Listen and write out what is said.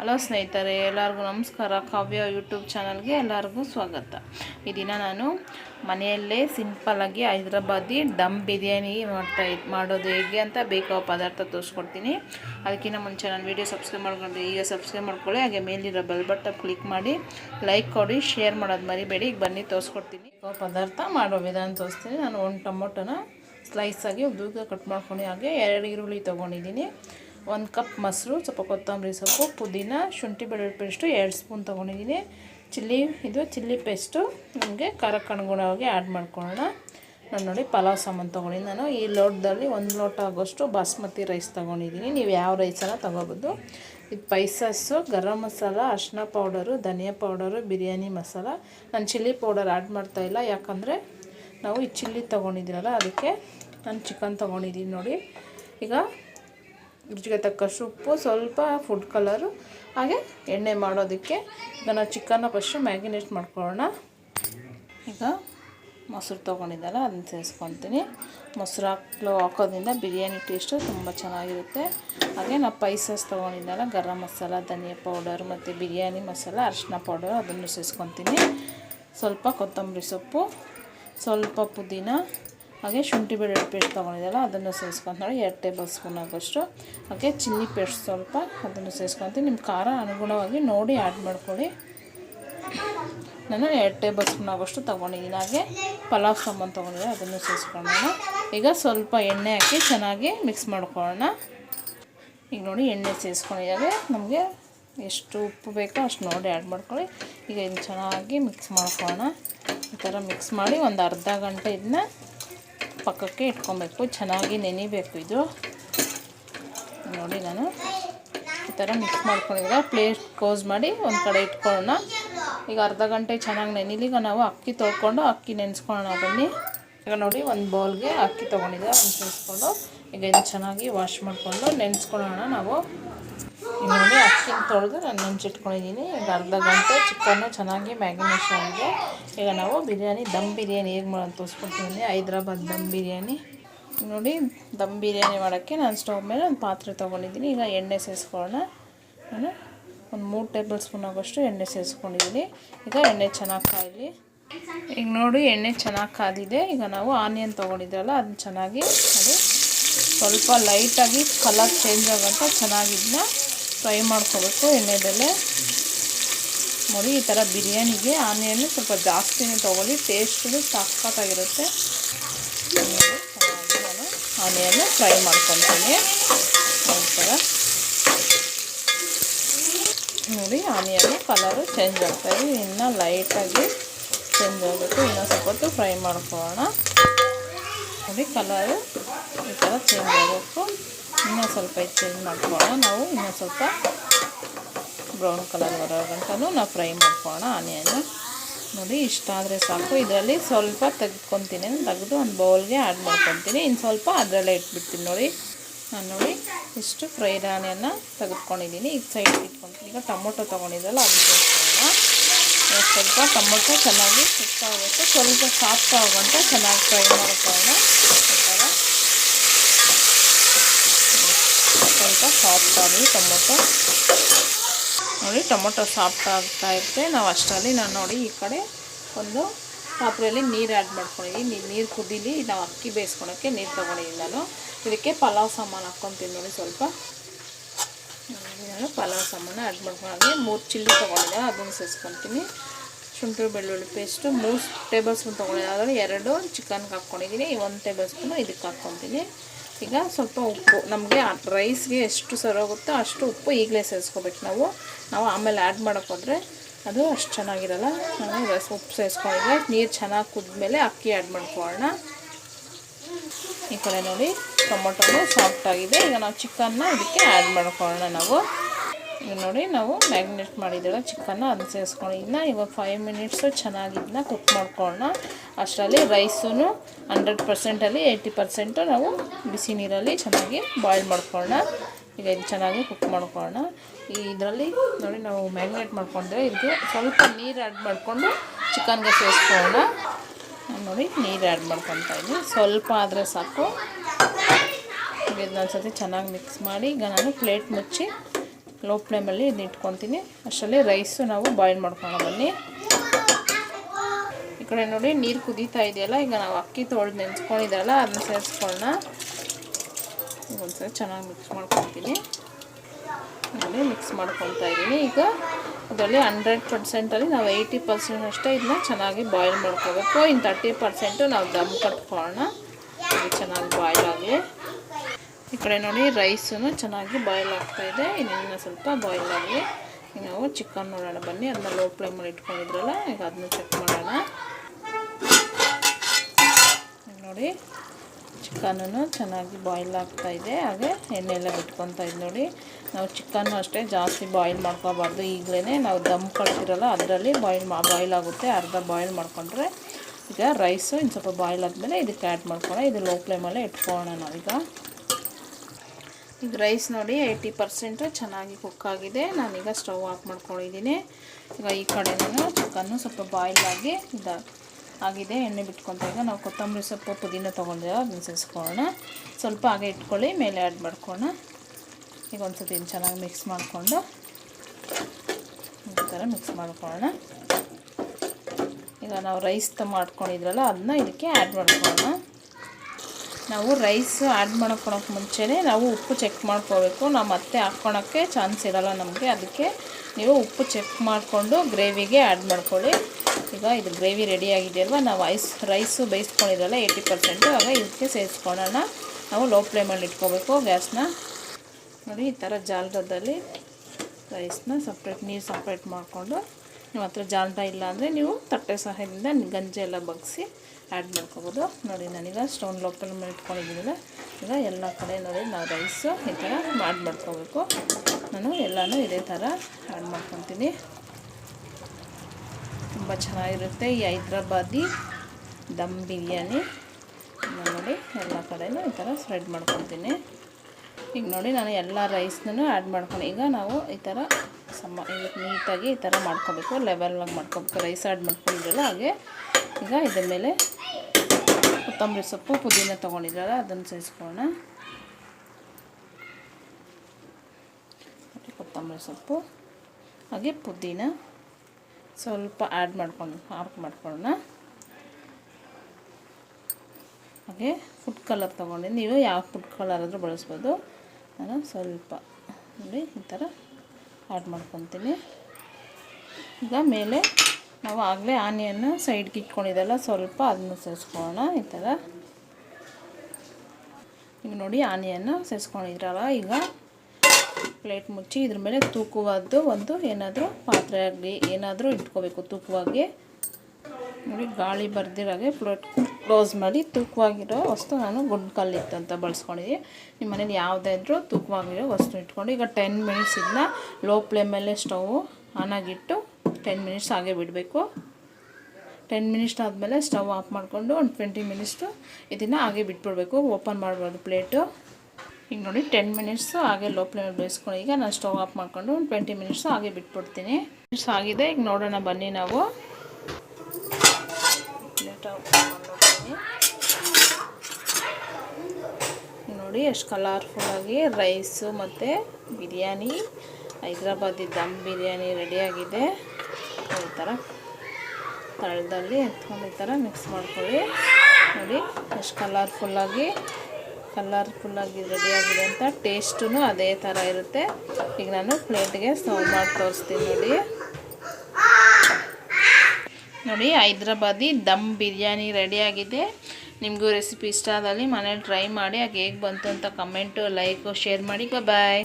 Hello ಸ್ನೇಹಿತರೆ, ಎಲ್ಲರಿಗೂ ನಮಸ್ಕಾರ. ಕಾವ್ಯ ಯೂಟ್ಯೂಬ್ ಚಾನಲ್ಗೆ ಎಲ್ಲರಿಗೂ ಸ್ವಾಗತ. ಈ ದಿನ ನಾನು ಮನೆಯಲ್ಲೇ ಸಿಂಪಲಾಗಿ ಹೈದ್ರಾಬಾದಿ ದಮ್ ಬಿರಿಯಾನಿ ಮಾಡ್ತಾ ಮಾಡೋದು ಹೇಗೆ ಅಂತ ಬೇಕಾದ ಪದಾರ್ಥ ತೋರಿಸ್ಕೊಡ್ತೀನಿ. ಅದಕ್ಕಿಂತ ಮುಂಚೆ ನಾನು ವೀಡಿಯೋ ಸಬ್ಸ್ಕ್ರೈಬ್ ಮಾಡ್ಕೊಂಡು ಈಗ ಸಬ್ಸ್ಕ್ರೈಬ್ ಮಾಡ್ಕೊಳ್ಳಿ. ಹಾಗೆ ಮೇಲಿರೋ ಬೆಲ್ ಬಟನ್ ಕ್ಲಿಕ್ ಮಾಡಿ ಲೈಕ್ ಕೊಡಿ ಶೇರ್ ಮಾಡೋದು ಮರಿಬೇಡಿ. ಈಗ ಬನ್ನಿ, ತೋರಿಸ್ಕೊಡ್ತೀನಿ. ಪದಾರ್ಥ ಮಾಡೋ ವಿಧಾನ ತೋರಿಸ್ತೀನಿ. ನಾನು ಒಂದು ಟೊಮೊಟೊನ ಸ್ಲೈಸಾಗಿ ಉದ್ದ ಕಟ್ ಮಾಡ್ಕೊಂಡು, ಹಾಗೆ ಎರಡು ಈರುಳ್ಳಿ ತೊಗೊಂಡಿದ್ದೀನಿ. ಒಂದು ಕಪ್ ಮೊಸರು, ಸ್ವಲ್ಪ ಕೊತ್ತಂಬರಿ ಸೊಪ್ಪು, ಪುದೀನ, ಶುಂಠಿ ಬೆಳ್ಳುಳ್ಳಿ ಪೇಸ್ಟು, ಎರಡು ಸ್ಪೂನ್ ತೊಗೊಂಡಿದ್ದೀನಿ. ಚಿಲ್ಲಿ, ಇದು ಚಿಲ್ಲಿ ಪೇಸ್ಟು. ನಮಗೆ ಖಾರಕ್ಕೆ ಅನುಗುಣವಾಗಿ ಆ್ಯಡ್ ಮಾಡ್ಕೊಳ್ಳೋಣ. ನಾನು ನೋಡಿ ಪಲಾವ್ ಸಾಮಾನು ತೊಗೊಂಡಿದ್ದೀನಿ. ನಾನು ಈ ಲೋಟದಲ್ಲಿ ಒಂದು ಲೋಟ ಆಗೋಷ್ಟು ಬಾಸ್ಮತಿ ರೈಸ್ ತೊಗೊಂಡಿದ್ದೀನಿ. ನೀವು ಯಾವ ರೈಸನ್ನು ತೊಗೋಬೋದು. ಇದು ಪೈಸಸ್ಸು, ಗರಂ ಮಸಾಲ ಅರ್ಶಿನ ಪೌಡರು, ಧನಿಯಾ ಪೌಡರು, ಬಿರಿಯಾನಿ ಮಸಾಲ. ನಾನು ಚಿಲ್ಲಿ ಪೌಡರ್ ಆ್ಯಡ್ ಮಾಡ್ತಾಯಿಲ್ಲ ಯಾಕಂದರೆ ನಾವು ಈ ಚಿಲ್ಲಿ ತೊಗೊಂಡಿದ್ದೀನಲ್ಲ ಅದಕ್ಕೆ ನಾನು ಚಿಕನ್ ತೊಗೊಂಡಿದ್ದೀನಿ ನೋಡಿ. ಈಗ ರುಚಿಗೆ ತಕ್ಕ ಸೊಪ್ಪು ಸ್ವಲ್ಪ ಫುಡ್ ಕಲರು ಹಾಗೆ ಎಣ್ಣೆ ಮಾಡೋದಕ್ಕೆ. ಈಗ ಚಿಕನ್ನ ಫಸ್ಟು ಮ್ಯಾಗಿನೇಟ್ ಮಾಡ್ಕೊಳ್ಳೋಣ. ಈಗ ಮೊಸರು ತೊಗೊಂಡಿದ್ದಲ್ಲ, ಅದನ್ನ ಸೇರಿಸ್ಕೊತೀನಿ. ಮೊಸರು ಹಾಕ್ಲು, ಹಾಕೋದ್ರಿಂದ ಬಿರಿಯಾನಿ ಟೇಸ್ಟು ತುಂಬ ಚೆನ್ನಾಗಿರುತ್ತೆ. ಹಾಗೆ ನಾವು ಪೈಸಸ್ ತೊಗೊಂಡಿದ್ದಲ್ಲ, ಗರಂ ಮಸಾಲ, ಧನಿಯಾ ಪೌಡರ್ ಮತ್ತು ಬಿರಿಯಾನಿ ಮಸಾಲ ಅರಿಶಿನ ಪೌಡರ್ ಅದನ್ನು ಸೇರಿಸ್ಕೊತೀನಿ. ಸ್ವಲ್ಪ ಕೊತ್ತಂಬರಿ ಸೊಪ್ಪು, ಸ್ವಲ್ಪ ಪುದೀನ ಹಾಗೆ ಶುಂಠಿ ಬೆಳ್ಳುಳ್ಳಿ ಪೇಸ್ಟ್ ತೊಗೊಂಡಿದ್ದಲ್ಲ, ಅದನ್ನು ಸೇರಿಸ್ಕೊಂಡು ನೋಡಿ ಎರಡು ಟೇಬಲ್ ಸ್ಪೂನ್ ಆಗೋಷ್ಟು. ಹಾಗೆ ಚಿಲ್ಲಿ ಪೇಸ್ಟ್ ಸ್ವಲ್ಪ ಅದನ್ನು ಸೇರಿಸ್ಕೊತೀನಿ. ನಿಮ್ಮ ಖಾರ ಅನುಗುಣವಾಗಿ ನೋಡಿ ಆ್ಯಡ್ ಮಾಡ್ಕೊಳ್ಳಿ. ನಾನು ಎರಡು ಟೇಬಲ್ ಸ್ಪೂನ್ ಆಗೋಷ್ಟು ತೊಗೊಂಡಿದ್ದೀನಿ. ಹಾಗೆ ಪಲಾವ್ ಸಾಮಾನು ತೊಗೊಂಡಿದ್ದೆ, ಅದನ್ನು ಸೇರಿಸ್ಕೊಳ್ಳೋಣ ಈಗ ಸ್ವಲ್ಪ ಎಣ್ಣೆ ಹಾಕಿ ಚೆನ್ನಾಗಿ ಮಿಕ್ಸ್ ಮಾಡ್ಕೊಳ್ಳೋಣ. ಈಗ ನೋಡಿ ಎಣ್ಣೆ ಸೇರಿಸ್ಕೊಂಡಿದ್ದಾಗೆ ನಮಗೆ ಎಷ್ಟು ಉಪ್ಪು ಬೇಕೋ ಅಷ್ಟು ನೋಡಿ ಆ್ಯಡ್ ಮಾಡ್ಕೊಳ್ಳಿ. ಈಗ ಇದನ್ನು ಚೆನ್ನಾಗಿ ಮಿಕ್ಸ್ ಮಾಡ್ಕೊಳ್ಳೋಣ. ಈ ಥರ ಮಿಕ್ಸ್ ಮಾಡಿ ಒಂದು ಅರ್ಧ ಗಂಟೆ ಇದನ್ನ ಪಕ್ಕಕ್ಕೆ ಇಟ್ಕೊಬೇಕು. ಚೆನ್ನಾಗಿ ನೆನಿಬೇಕು ಇದು. ನೋಡಿ ನಾನು ಈ ಥರ ಮಿಕ್ಸ್ ಮಾಡ್ಕೊಂಡಿದ್ದೆ ಪ್ಲೇಟ್ ಕ್ಲೋಸ್ ಮಾಡಿ ಒಂದು ಕಡೆ ಇಟ್ಕೊಳ್ಳೋಣ. ಈಗ ಅರ್ಧ ಗಂಟೆ ಚೆನ್ನಾಗಿ ನೆನಿಲಿ. ಈಗ ನಾವು ಅಕ್ಕಿ ತೊಳ್ಕೊಂಡು ಅಕ್ಕಿ ನೆನೆಸ್ಕೊಳ್ಳೋಣ ಬನ್ನಿ. ಈಗ ನೋಡಿ ಒಂದು ಬೌಲ್ಗೆ ಅಕ್ಕಿ ತೊಗೊಂಡಿದ್ದೆ ನೆನೆಸ್ಕೊಂಡು ಈಗ ಇದು ಚೆನ್ನಾಗಿ ವಾಶ್ ಮಾಡಿಕೊಂಡು ನೆನೆಸ್ಕೊಳ್ಳೋಣ ನಾವು. ಈಗ ನೋಡಿ ಅಕ್ಕಿನ ತೊಳೆದು ನಾನು ನೆಂಚಿಟ್ಕೊಂಡಿದ್ದೀನಿ ಈಗ ಅರ್ಧ ಗಂಟೆ ಚಿಕನ್ನು ಚೆನ್ನಾಗಿ ಮ್ಯಾಗಿನೇಷನ್ ಆಗಿದೆ ಈಗ ನಾವು ಬಿರಿಯಾನಿ, ದಮ್ ಬಿರಿಯಾನಿ ಹೇಗೆ ಮಾಡೋದು ತೋರಿಸ್ಕೊಡ್ತೀನಿ ಹೈದ್ರಾಬಾದ್ ದಮ್ ಬಿರಿಯಾನಿ. ನೋಡಿ, ದಮ್ ಬಿರಿಯಾನಿ ಮಾಡೋಕ್ಕೆ ನಾನು ಸ್ಟವ್ ಮೇಲೆ ಒಂದು ಪಾತ್ರೆ ತೊಗೊಂಡಿದ್ದೀನಿ. ಈಗ ಎಣ್ಣೆ ಸೇರಿಸ್ಕೊಳ್ಳೋಣ ನಾನು ಒಂದು ಮೂರು ಟೇಬಲ್ ಸ್ಪೂನ್ ಆಗೋಷ್ಟು ಎಣ್ಣೆ ಸೇರಿಸ್ಕೊಂಡಿದ್ದೀನಿ ಈಗ ಎಣ್ಣೆ ಚೆನ್ನಾಗಿ ಕಾಯಲಿ. ಈಗ ನೋಡಿ, ಎಣ್ಣೆ ಚೆನ್ನಾಗಿ ಕಾದಿದೆ. ಈಗ ನಾವು ಆನಿಯನ್ ತೊಗೊಂಡಿದ್ರಲ್ಲ, ಅದನ್ನ ಚೆನ್ನಾಗಿ ಅದು ಸ್ವಲ್ಪ ಲೈಟಾಗಿ ಕಲರ್ ಚೇಂಜ್ ಆಗೋಂಥ ಚೆನ್ನಾಗಿದ್ದನ್ನ ಫ್ರೈ ಮಾಡ್ಕೋಬೇಕು ಎಣ್ಣೆದಲ್ಲೇ ನೋಡಿ, ಈ ಥರ ಬಿರಿಯಾನಿಗೆ ಆನಿಯನ್ನು ಸ್ವಲ್ಪ ಜಾಸ್ತಿನೇ ತೊಗೊಳ್ಳಿ, ಟೇಸ್ಟು ಚೆನ್ನಾಗಿ ನಾನು ಆನಿಯನ್ನು ಫ್ರೈ ಮಾಡ್ಕೊತೀನಿ ನಂತರ ನೋಡಿ ಆನಿಯನ್ನು ಕಲರು ಚೇಂಜ್ ಆಗ್ತಾಯಿದೆ ಇನ್ನು ಲೈಟಾಗಿ ಚೇಂಜ್ ಆಗಬೇಕು ಇನ್ನೂ ಸ್ವಲ್ಪ ಹೊತ್ತು ಫ್ರೈ ಮಾಡ್ಕೊಳ್ಳೋಣ. ನೋಡಿ, ಕಲರು ಈ ಥರ ಚೇಂಜ್ ಆಗಬೇಕು ಇನ್ನೂ ಸ್ವಲ್ಪ ಚೇಂಜ್ ಮಾಡ್ಕೊಳ್ಳೋಣ. ನಾವು ಇನ್ನೂ ಸ್ವಲ್ಪ ಬ್ರೌನ್ ಕಲರ್ ಬರೋ ನಾವು ಫ್ರೈ ಮಾಡ್ಕೊಳ್ಳೋಣ ಆನಿಯನ್ನ. ನೋಡಿ, ಇಷ್ಟ ಆದರೆ ಸಾಕು. ಇದರಲ್ಲಿ ಸ್ವಲ್ಪ ತೆಗೆದ್ಕೊತೀನಿ. ತೆಗೆದು ಒಂದು ಬೌಲ್ಗೆ ಆ್ಯಡ್ ಮಾಡ್ಕೊತೀನಿ. ಇನ್ನು ಸ್ವಲ್ಪ ಅದರಲ್ಲೇ ಇಟ್ಬಿಡ್ತೀನಿ ನೋಡಿ. ನಾನು ನೋಡಿ ಇಷ್ಟು ಫ್ರೈಡ್ ಆನಿಯನ್ನ ತೆಗೆದುಕೊಂಡಿದ್ದೀನಿ. ಈಗ ಸೈಡ್ ಇಟ್ಕೊತೀನಿ ಈಗ ಟೊಮೊಟೊ ತೊಗೊಂಡಿದ್ದಲ್ಲ ಅದು ಸ್ವಲ್ಪ ಟೊಮೊಟೊ ಚೆನ್ನಾಗಿ ಸುಸ್ತಾಗುತ್ತೆ ಸ್ವಲ್ಪ ಸಾಫ್ಟ್ ಆಗುವಂತ ಚೆನ್ನಾಗಿ ಫ್ರೈ ಮಾಡ್ಕೊಳ್ಳೋಣ ಈ ಥರ ಸ್ವಲ್ಪ ಸಾಫ್ಟ್ ಆಗಿ ಟೊಮೊಟೊ. ನೋಡಿ, ಟೊಮೊಟೊ ಸಾಫ್ಟ್ ಆಗ್ತಾ ಇರುತ್ತೆ. ನಾವು ಅಷ್ಟರಲ್ಲಿ ನಾನು ನೋಡಿ ಈ ಕಡೆ ಒಂದು ಪಾತ್ರೆಯಲ್ಲಿ ನೀರು ಆ್ಯಡ್ ಮಾಡ್ಕೊಂಡಿದ್ದೀನಿ ನೀರು ಕುದೀಲಿ, ನಾವು ಅಕ್ಕಿ ಬೇಯಿಸ್ಕೊಳಕ್ಕೆ ನೀರು ತೊಗೊಂಡಿದ್ದೀನಿ ನಾನು. ಇದಕ್ಕೆ ಪಲಾವ್ ಸಾಮಾನು ಹಾಕ್ಕೊತೀನಿ ನೋಡಿ ಸ್ವಲ್ಪ. ನಾನು ಪಲಾವ್ ಸಾಮಾನು ಆ್ಯಡ್ ಮಾಡ್ಕೊಂಡು ಮೂರು ಚಿಲ್ಲಿ ತೊಗೊಂಡಿದ್ದೆ ಅದನ್ನು ಸೇರಿಸ್ಕೊತೀನಿ ಶುಂಠಿ, ಬೆಳ್ಳುಳ್ಳಿ ಪೇಸ್ಟು, ಮೂರು ಟೇಬಲ್ ಸ್ಪೂನ್ ತೊಗೊಂಡಿದ್ದೆ ಅದರಲ್ಲಿ ಎರಡು ಚಿಕನ್ಗೆ ಹಾಕ್ಕೊಂಡಿದ್ದೀನಿ ಒಂದು ಟೇಬಲ್ ಸ್ಪೂನು ಇದಕ್ಕೆ ಹಾಕ್ಕೊತೀನಿ ಈಗ ಸ್ವಲ್ಪ ಉಪ್ಪು, ನಮಗೆ ರೈಸ್ಗೆ ಎಷ್ಟು ಸರೋಗುತ್ತೋ ಅಷ್ಟು ಉಪ್ಪು ಈಗಲೇ ಸೇರಿಸ್ಕೋಬೇಕು ನಾವು. ನಾವು ಆಮೇಲೆ ಆ್ಯಡ್ ಮಾಡೋಕ್ಕೆ ಹೋದರೆ ಅದು ಅಷ್ಟು ಚೆನ್ನಾಗಿರಲ್ಲ. ನಾನು ರಸ, ಉಪ್ಪು ಸೇರಿಸ್ಕೊಂಡಿದ್ರೆ ನೀರು ಚೆನ್ನಾಗಿ ಕುದ್ಮೇಲೆ ಅಕ್ಕಿ ಆ್ಯಡ್ ಮಾಡ್ಕೊಳ್ಳೋಣ ಈ ಕಡೆ ನೋಡಿ ಟೊಮೊಟೊನು ಸಾಫ್ಟ್ ಆಗಿದೆ. ಈಗ ನಾವು ಚಿಕನ್ನ ಇದಕ್ಕೆ ಆ್ಯಡ್ ಮಾಡ್ಕೊಳ್ಳೋಣ ನಾವು. ನೋಡಿ ನಾವು ಮ್ಯಾಗ್ನೇಟ್ ಮಾಡಿದ್ದೀರ ಚಿಕನ್ನ ಅದನ್ನ ಸೇರಿಸ್ಕೊಂಡಿದ್ದನ್ನ ಇವಾಗ ಫೈವ್ ಮಿನಿಟ್ಸು ಚೆನ್ನಾಗಿ ಇದನ್ನ ಕುಕ್ ಮಾಡ್ಕೊಳ್ಳೋಣ. ಅಷ್ಟರಲ್ಲಿ ರೈಸೂ ಹಂಡ್ರೆಡ್ ಪರ್ಸೆಂಟಲ್ಲಿ ಏಯ್ಟಿ ಪರ್ಸೆಂಟು ನಾವು ಬಿಸಿ ನೀರಲ್ಲಿ ಚೆನ್ನಾಗಿ ಬಾಯ್ಲ್ ಮಾಡ್ಕೊಳ್ಳೋಣ. ಈಗ ಇದು ಚೆನ್ನಾಗಿ ಕುಕ್ ಮಾಡ್ಕೊಳ್ಳೋಣ. ಈ ಇದರಲ್ಲಿ ನೋಡಿ ನಾವು ಮ್ಯಾಗ್ನೇಟ್ ಮಾಡ್ಕೊಂಡ್ರೆ ಇದಕ್ಕೆ ಸ್ವಲ್ಪ ನೀರು ಆ್ಯಡ್ ಮಾಡಿಕೊಂಡು ಚಿಕನ್ಗೆ ಸೇರಿಸ್ಕೊಳ್ಳೋಣ. ನೋಡಿ ನೀರು ಆ್ಯಡ್ ಮಾಡ್ಕೊತಾ ಇದ್ದೀನಿ. ಸ್ವಲ್ಪ ಆದರೆ ಸಾಕು. ಇದನ್ನ ಒಂದ್ಸತಿ ಚೆನ್ನಾಗಿ ಮಿಕ್ಸ್ ಮಾಡಿ ಈಗ ನಾನು ಪ್ಲೇಟ್ ಮುಚ್ಚಿ ಲೋ ಫ್ಲೇಮಲ್ಲಿ ಇದನ್ನ ಇಟ್ಕೊತೀನಿ. ಅಷ್ಟರಲ್ಲಿ ರೈಸು ನಾವು ಬಾಯ್ಲ್ ಮಾಡ್ಕೊಳ್ಳೋ ಬನ್ನಿ. ಈ ಕಡೆ ನೋಡಿ ನೀರು ಕುದೀತಾ ಇದೆಯಲ್ಲ, ಈಗ ನಾವು ಅಕ್ಕಿ ತೊಳೆದು ನೆನೆಸ್ಕೊಂಡಿದ್ದಲ್ಲ ಅದನ್ನ ಸೇರಿಸ್ಕೊಳ್ಳೋಣ. ಈಗ ಒಂದ್ಸರಿ ಚೆನ್ನಾಗಿ ಮಿಕ್ಸ್ ಮಾಡ್ಕೊತೀನಿ ನೋಡಿ ಮಿಕ್ಸ್ ಮಾಡ್ಕೊತಾ ಇದ್ದೀನಿ. ಈಗ ಅದರಲ್ಲಿ ಹಂಡ್ರೆಡ್ ಪರ್ಸೆಂಟಲ್ಲಿ ನಾವು ಏಯ್ಟಿ ಪರ್ಸೆಂಟ್ ಅಷ್ಟೇ ಇದನ್ನ ಚೆನ್ನಾಗಿ ಬಾಯ್ಲ್ ಮಾಡ್ಕೋಬೇಕು. ಇನ್ನು ತರ್ಟಿ ಪರ್ಸೆಂಟು ನಾವು ದಮ್ ಕಟ್ಕೊಳ್ಳೋಣ. ಚೆನ್ನಾಗಿ ಬಾಯ್ಲ್ ಆಗಿ. ಈ ಕಡೆ ನೋಡಿ ರೈಸೂ ಚೆನ್ನಾಗಿ ಬಾಯ್ಲ್ ಆಗ್ತಾಯಿದೆ ಇನ್ನೇನು ಸ್ವಲ್ಪ ಬಾಯ್ಲ್ ಆಗಲಿ ನಾವು ಚಿಕನ್ ನೋಡೋಣ. ಬನ್ನಿ, ಅದನ್ನ ಲೋ ಫ್ಲೇಮಲ್ಲಿ ಇಟ್ಕೊಂಡಿದ್ರಲ್ಲ, ಈಗ ಅದನ್ನ ಚೆಕ್ ಮಾಡೋಣ. ನೋಡಿ ಚಿಕನೂ ಚೆನ್ನಾಗಿ ಬಾಯ್ಲ್ ಆಗ್ತಾ ಇದೆ. ಹಾಗೆ ಎಣ್ಣೆ ಎಲ್ಲ ಬಿಟ್ಕೊತಾ ಇದೆ ನೋಡಿ. ನಾವು ಚಿಕನ್ನು ಅಷ್ಟೇ ಜಾಸ್ತಿ ಬಾಯ್ಲ್ ಮಾಡ್ಕೋಬಾರ್ದು. ಈಗಲೇ ನಾವು ದಮ್ ಕಟ್ತಿರಲ್ಲ, ಅದರಲ್ಲಿ ಬಾಯ್ಲ್ ಮಾ ಬಾಯ್ಲ್ ಆಗುತ್ತೆ. ಅರ್ಧ ಬಾಯ್ಲ್ ಮಾಡ್ಕೊಂಡ್ರೆ ಈಗ ರೈಸು ಇನ್ನು ಸ್ವಲ್ಪ ಬಾಯ್ಲ್ ಆದಮೇಲೆ ಇದಕ್ಕೆ ಆ್ಯಡ್ ಮಾಡ್ಕೊಳ್ಳೋಣ. ಇದು ಲೋ ಫ್ಲೇಮಲ್ಲೇ ಇಟ್ಕೊಳ್ಳೋಣ ನಾವೀಗ. ಈಗ ರೈಸ್ ನೋಡಿ ಏಯ್ಟಿ ಪರ್ಸೆಂಟು ಚೆನ್ನಾಗಿ ಕುಕ್ ಆಗಿದೆ. ನಾನೀಗ ಸ್ಟವ್ ಆಫ್ ಮಾಡ್ಕೊಂಡಿದ್ದೀನಿ. ಈಗ ಈ ಕಡೆ ನಾನು ಚಿಕನ್ನು ಸ್ವಲ್ಪ ಬಾಯ್ಲ್ ಆಗಿ ಇದು ಆಗಿದೆ, ಎಣ್ಣೆ ಬಿಟ್ಕೊತ ಈಗ ನಾವು ಕೊತ್ತಂಬರಿ ಸೊಪ್ಪು, ಪುದೀನ ತೊಗೊಂಡಿರೋ ಅದನ್ನ ಸೇರಿಸ್ಕೊಳ್ಳೋಣ. ಸ್ವಲ್ಪ ಹಾಗೆ ಇಟ್ಕೊಳ್ಳಿ, ಮೇಲೆ ಆ್ಯಡ್ ಮಾಡ್ಕೊಳ್ಳೋಣ. ಈಗ ಒಂದು ಸತಿ ಚೆನ್ನಾಗಿ ಮಿಕ್ಸ್ ಮಾಡಿಕೊಂಡು ಈ ಥರ ಮಿಕ್ಸ್ ಮಾಡ್ಕೊಳ್ಳೋಣ. ಈಗ ನಾವು ರೈಸ್ ಮಾಡ್ಕೊಂಡಿದ್ರಲ್ಲ, ಅದನ್ನ ಇದಕ್ಕೆ ಆ್ಯಡ್ ಮಾಡ್ಕೊಳ್ಳೋಣ. ನಾವು ರೈಸ್ ಆ್ಯಡ್ ಮಾಡ್ಕೊಳಕ್ಕೆ ಮುಂಚೆನೇ ನಾವು ಉಪ್ಪು ಚೆಕ್ ಮಾಡ್ಕೋಬೇಕು. ನಾವು ಮತ್ತೆ ಹಾಕ್ಕೊಳಕ್ಕೆ ಚಾನ್ಸ್ ಇರೋಲ್ಲ ನಮಗೆ. ಅದಕ್ಕೆ ನೀವು ಉಪ್ಪು ಚೆಕ್ ಮಾಡಿಕೊಂಡು ಗ್ರೇವಿಗೆ ಆ್ಯಡ್ ಮಾಡ್ಕೊಳ್ಳಿ. ಈಗ ಇದು ಗ್ರೇವಿ ರೆಡಿ ಆಗಿದೆಯಲ್ವ ನಾವು ಐಸ್ ರೈಸು ಬೇಯಿಸ್ಕೊಂಡಿರಲ್ಲ ಏಯ್ಟಿ ಪರ್ಸೆಂಟು ಆಗ ಇದಕ್ಕೆ ಸೇರಿಸ್ಕೊಳ್ಳೋಣ. ನಾವು ಲೋ ಫ್ಲೇಮಲ್ಲಿ ಇಟ್ಕೋಬೇಕು ಗ್ಯಾಸ್ನ ನೋಡಿ, ಈ ಥರ ಜಾಲದಲ್ಲಿ ರೈಸ್ನ ಸಪ್ರೇಟ್ ನೀರು ಸಪ್ರೇಟ್ ಮಾಡಿಕೊಂಡು, ನಿಮ್ಮ ಹತ್ರ ಜಾಲದ ಇಲ್ಲ ಅಂದರೆ ನೀವು ತಟ್ಟೆ ಸಹಾಯದಿಂದ ಗಂಜಿ ಎಲ್ಲ ಬಗ್ಸಿ ಆ್ಯಡ್ ಮಾಡ್ಕೋಬೋದು. ನೋಡಿ, ನಾನೀಗ ಸ್ಟೋನ್ ಲೋಕಲ್ ಇಟ್ಕೊಂಡಿದ್ದೀನಿ ಈಗ ಎಲ್ಲ ಕಡೆ ನೋಡಿ, ನಾವು ರೈಸು ಈ ಥರ ಆ್ಯಡ್ ಮಾಡ್ಕೋಬೇಕು. ನಾನು ಎಲ್ಲನೂ ಇದೇ ಥರ ಆ್ಯಡ್ ಮಾಡ್ಕೊತೀನಿ. ತುಂಬ ಚೆನ್ನಾಗಿರುತ್ತೆ ಈ ಹೈದ್ರಾಬಾದಿ ದಮ್ ಬಿರಿಯಾನಿ. ನೋಡಿ, ಎಲ್ಲ ಕಡೆಯೂ ಈ ಥರ ಸ್ಪ್ರೆಡ್ ಮಾಡ್ಕೊತೀನಿ. ಈಗ ನೋಡಿ, ನಾನು ಎಲ್ಲ ರೈಸ್ನೂ ಆ್ಯಡ್ ಮಾಡ್ಕೊಂಡು. ಈಗ ನಾವು ಈ ಥರ ಸಮ ನೀಟಾಗಿ ಈ ಥರ ಮಾಡ್ಕೊಬೇಕು. ಲೆವೆಲ್ನಾಗ ಮಾಡ್ಕೋಬೇಕು. ರೈಸ್ ಆ್ಯಡ್ ಮಾಡ್ಕೊಂಡಿದ್ರಲ್ಲ ಹಾಗೆ. ಈಗ ಇದ್ರ ಮೇಲೆ ಕೊತ್ತಂಬರಿ ಸೊಪ್ಪು, ಪುದೀನ ತೊಗೊಂಡಿದ್ರಲ್ಲ, ಅದನ್ನು ಸೇರಿಸ್ಕೊಳ್ಳೋಣ. ಕೊತ್ತಂಬರಿ ಸೊಪ್ಪು, ಹಾಗೆ ಪುದೀನ. ಸ್ವಲ್ಪ ಆ್ಯಡ್ ಮಾಡ್ಕೊಂಡು ಹಾಕ್ ಮಾಡ್ಕೊಳ್ಳೋಣ. ಹಾಗೆ ಫುಡ್ ಕಲರ್ ತೊಗೊಂಡು ನೀವು ಯಾವ ಫುಡ್ ಕಲರ್ ಆದರೂ ಬಳಸ್ಬೋದು. ನಾನು ಸ್ವಲ್ಪ, ನೋಡಿ, ಈ ಥರ ಆ್ಯಡ್ ಮಾಡ್ಕೊತೀನಿ. ಈಗ ಮೇಲೆ ನಾವು ಆಗಲೇ ಆನಿಯನ್ನು ಸೈಡ್ಗೆ ಇಟ್ಕೊಂಡಿದ್ದಲ್ಲ ಸ್ವಲ್ಪ ಅದನ್ನು ಸೇರಿಸ್ಕೊಳ್ಳೋಣ, ಈ ಥರ. ಈಗ ನೋಡಿ ಆನಿಯನ್ನು ಸೇರಿಸ್ಕೊಂಡಿದ್ರಲ್ಲ, ಈಗ ಪ್ಲೇಟ್ ಮುಚ್ಚಿ ಇದ್ರ ಮೇಲೆ ತೂಕವಾದ್ದು ಒಂದು ಏನಾದರೂ ಪಾತ್ರೆ ಆಗಲಿ, ಏನಾದರೂ ಇಟ್ಕೋಬೇಕು ತೂಕವಾಗಿ. ನೋಡಿ, ಗಾಳಿ ಬರ್ದಿರಾಗೆ ಪ್ಲೇಟ್ ಕ್ಲೋಸ್ ಮಾಡಿ ತೂಕವಾಗಿರೋ ವಸ್ತು ನಾನು ಗುಂಡು ಕಲ್ಲಿತ್ತು ಅಂತ ಬಳಸ್ಕೊಂಡಿದ್ದೀನಿ. ನಿಮ್ಮ ಮನೇಲಿ ಯಾವುದೇ ಇದ್ದರೂ ತೂಕವಾಗಿರೋ ವಸ್ತು ಇಟ್ಕೊಂಡು, ಈಗ ಟೆನ್ ಮಿನಿಟ್ಸ್ ಇದನ್ನ ಲೋ ಫ್ಲೇಮಲ್ಲೇ ಸ್ಟವ್ ಆನಾಗಿಟ್ಟು ಟೆನ್ ಮಿನಿಟ್ಸ್ ಹಾಗೆ ಬಿಡಬೇಕು. ಟೆನ್ ಮಿನಿಟ್ಸ್ ಆದಮೇಲೆ ಸ್ಟವ್ ಆಫ್ ಮಾಡಿಕೊಂಡು ಒಂದು ಟ್ವೆಂಟಿ ಮಿನಿಟ್ಸು ಇದನ್ನು ಹಾಗೆ ಬಿಟ್ಬಿಡ್ಬೇಕು. ಓಪನ್ ಮಾಡಬಾರ್ದು ಪ್ಲೇಟು ಈಗ ನೋಡಿ ಟೆನ್ ಮಿನಿಟ್ಸು ಹಾಗೆ ಲೋ ಫ್ಲೇಮಲ್ಲಿ ಬೇಯಿಸ್ಕೊಂಡು ಈಗ ನಾನು ಸ್ಟವ್ ಆಫ್ ಮಾಡಿಕೊಂಡು ಒಂದು ಟ್ವೆಂಟಿ ಮಿನಿಟ್ಸು ಹಾಗೆ ಬಿಟ್ಬಿಡ್ತೀನಿ. ಮಿನಿಟ್ಸ್ ಆಗಿದೆ. ಈಗ ನೋಡೋಣ ಬನ್ನಿ ನಾವು. ಪ್ಲೇಟ್ ನೋಡಿ ಎಷ್ಟು ಕಲರ್ಫುಲ್ಲಾಗಿ ರೈಸು ಮತ್ತು ಬಿರಿಯಾನಿ, ಹೈದ್ರಾಬಾದಿ ದಮ್ ಬಿರಿಯಾನಿ ರೆಡಿಯಾಗಿದೆ ಈ ಥರ ತಳದಲ್ಲಿ ಎತ್ಕೊಂಡು ಈ ಥರ ಮಿಕ್ಸ್ ಮಾಡ್ಕೊಳ್ಳಿ. ನೋಡಿ, ಎಷ್ಟು ಕಲರ್ಫುಲ್ಲಾಗಿ ಕಲರ್ಫುಲ್ಲಾಗಿ ರೆಡಿಯಾಗಿದೆ ಅಂತ ಟೇಸ್ಟೂ ಅದೇ ಥರ ಇರುತ್ತೆ. ಈಗ ನಾನು ಪ್ಲೇಟ್ಗೆ ಸರ್ವ್ ಮಾಡಿ ತೋರಿಸ್ತೀನಿ ನೋಡಿ. ನೋಡಿ, ಹೈದ್ರಾಬಾದಿ ದಮ್ ಬಿರಿಯಾನಿ ರೆಡಿಯಾಗಿದೆ ನಿಮಗೂ ರೆಸಿಪಿ ಇಷ್ಟ ಆದಲ್ಲಿ ಮನೇಲಿ ಟ್ರೈ ಮಾಡಿ ಹಾಗೆ ಹೇಗೆ ಬಂತು ಅಂತ ಕಮೆಂಟು ಲೈಕು ಶೇರ್ ಮಾಡಿ. ಬಾಯ್